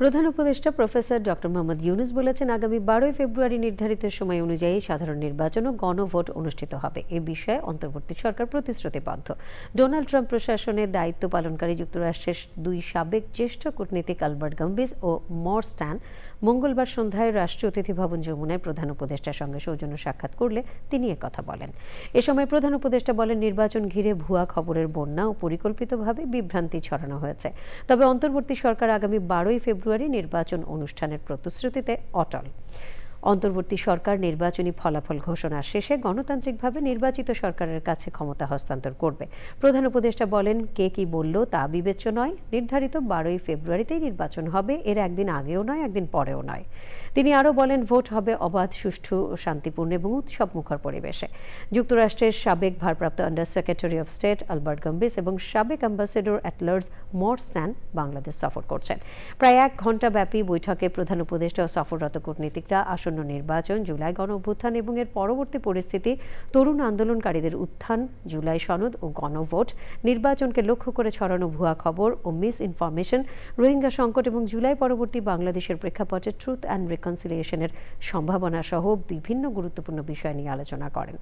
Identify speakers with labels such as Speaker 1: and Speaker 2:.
Speaker 1: প্রধান উপদেষ্টা professor doctor Mohammad Yunus বলেছেন, আগামী বারোই ফেব্রুয়ারি নির্ধারিত সময় অনুযায়ী সাধারণ নির্বাচন ও গণভোট অনুষ্ঠিত হবে। এ বিষয়ে অন্তর্বর্তী সরকার প্রতিশ্রুতিবদ্ধ। ডোনাল্ড ট্রাম্প প্রশাসনের দায়িত্ব পালনকারী যুক্তরাষ্ট্রের দুই সাবেক জ্যেষ্ঠ কূটনীতিক আলবার্ট গাম্বিস ও মর স্ট্যান মঙ্গলবার সন্ধ্যায় রাষ্ট্রীয় অতিথি ভবন যমুনায় প্রধান উপদেষ্টার সঙ্গে সৌজন্য সাক্ষাৎ করলে তিনি কথা বলেন। এ সময় প্রধান উপদেষ্টা বলেন, নির্বাচন ঘিরে ভুয়া খবরের বন্যা ও পরিকল্পিতভাবে বিভ্রান্তি ছড়ানো হয়েছে। তবে অন্তর্বর্তী সরকার আগামী বারোই ফেব্রুয়ারি নির্বাচন অনুষ্ঠানের প্রতিশ্রুতিতে অটল। অন্তর্বর্তী সরকার নির্বাচনী ফলাফল ঘোষণা শেষে গণতান্ত্রিকভাবে নির্বাচিত সরকারের কাছে ক্ষমতা হস্তান্তর করবে। প্রধান উপদেষ্টা বলেন, কে কি বলল তা বিবেচ্য নয়। নির্ধারিত বারোই ফেব্রুয়ারিতেই নির্বাচন হবে, এর একদিন আগেও নয়, একদিন পরেও নয়। তিনি আরও বলেন, ভোট হবে অবাধ, সুষ্ঠু শান্তিপূর্ণ এবং উৎসব মুখর পরিবেশে। যুক্তরাষ্ট্রের সাবেক ভারপ্রাপ্ত under secretary of state Albert Gambis এবং সাবেক অ্যাম্বাসেডর অ্যাট লার্জ মর স্ট্যান বাংলাদেশ সফর করছেন। প্রায় এক ঘণ্টা ব্যাপী বৈঠকে প্রধান উপদেষ্টা ও সফররত কূটনীতিকরা আসন্ন নির্বাচন, জুলাই গণ অভ্যুত্থান এবং এর পরবর্তী পরিস্থিতি, তরুণ আন্দোলনকারীদের উত্থান, জুলাই সনদ ও গণভোট, নির্বাচনকে লক্ষ্য করে ছড়ানো ভুয়া খবর ও মিস ইনফরমেশন, রোহিঙ্গা সংকট এবং জুলাই পরবর্তী বাংলাদেশের প্রেক্ষাপটে ট্রুথ অ্যান্ড রেকনসিলিয়েশনের সম্ভাবনা সহ বিভিন্ন গুরুত্বপূর্ণ বিষয় নিয়ে আলোচনা করেন।